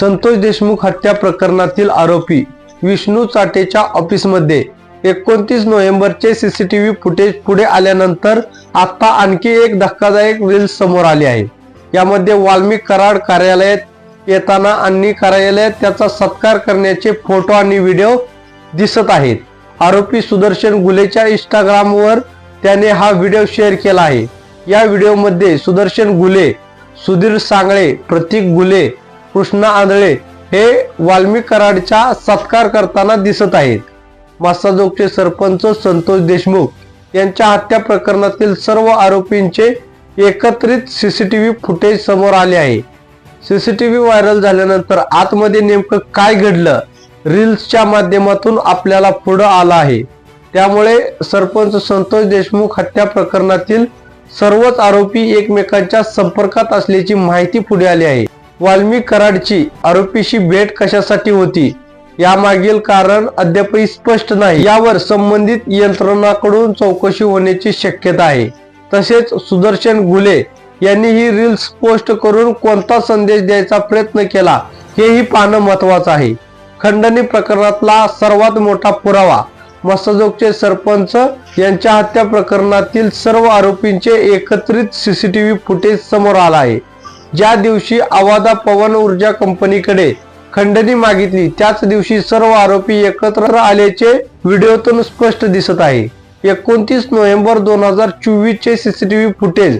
संतोष देशमुख हत्या प्रकरणातील आरोपी विष्णू चाटेच्या ऑफिसमध्ये एकोणतीस नोव्हेंबरचे सीसीटीव्ही फुटेज पुढे आल्यानंतर आता आणखी एक धक्कादायक रील्स समोर आली आहे. यामध्ये वाल्मिक कराड कार्यालयात येताना आणि कार्यालयात त्याचा सत्कार करण्याचे फोटो आणि व्हिडिओ दिसत आहेत. आरोपी सुदर्शन गुलेच्या इंस्टाग्रामवर त्याने हा व्हिडिओ शेअर केला आहे. या व्हिडिओमध्ये सुदर्शन गुले सुधीर सांगळे प्रतीक गुले कृष्णा आंधळे हे वाल्मिक कराडचा सत्कार करताना दिसत आहेत. मासाजोगचे सरपंच संतोष देशमुख यांच्या हत्या प्रकरणातील सर्व आरोपींचे एकत्रित सीसीटीव्ही फुटेज समोर आले आहे. सीसीटीव्ही व्हायरल झाल्यानंतर आतमध्ये नेमकं काय घडलं रील्सच्या माध्यमातून आपल्याला पुढं आलं आहे. त्यामुळे सरपंच संतोष देशमुख हत्या प्रकरणातील सर्वच आरोपी एकमेकांच्या संपर्कात असल्याची माहिती पुढे आली आहे. वाल्मी कराडची आरोपीशी भेट कशासाठी होती? यामागील कारण अद्यापही स्पष्ट नाही. यावर संबंधित यंत्रणाकडून चौकशी होण्याची शक्यता आहे. तसेच सुदर्शन गुले यांनी ही रील्स पोस्ट करून कोणता संदेश द्यायचा प्रयत्न केला हेही पाहणं महत्वाचं आहे. खंडणी प्रकरणातला सर्वात मोठा पुरावा मसजोगचे सरपंच यांच्या हत्या प्रकरणातील सर्व आरोपींचे एकत्रित सीसीटीव्ही फुटेज समोर आला आहे. ज्या दिवशी आवादा पवन ऊर्जा कंपनीकडे खंडणी मागितली त्याच दिवशी सर्व आरोपी एकत्र आल्याचे व्हिडिओतून स्पष्ट दिसत आहे. एकोणतीस नोव्हेंबर दोन हजार चोवीस चे सीसीटीव्ही फुटेज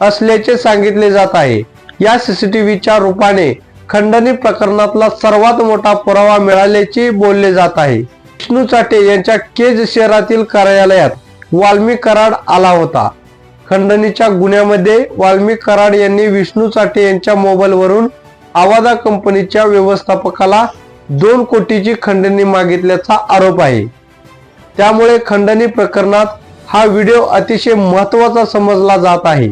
असल्याचे सांगितले जात आहे. या सीसीटीव्हीच्या रूपाने खंडणी प्रकरणातला सर्वात मोठा पुरावा मिळाल्याचे बोलले जात आहे. विष्णू चाटे यांच्या केज शहरातील कार्यालयात वाल्मी कराड आला होता. खंडणीच्या गुन्ह्यामध्ये वाल्मी कराड यांनी विष्णू चाटे यांच्या मोबाईलवरून आवादा कंपनीच्या व्यवस्थापकाला दोन कोटीची खंडणी मागितल्याचा आरोप आहे. त्यामुळे खंडणी प्रकरणात हा व्हिडिओ अतिशय महत्त्वाचा समजला जात आहे.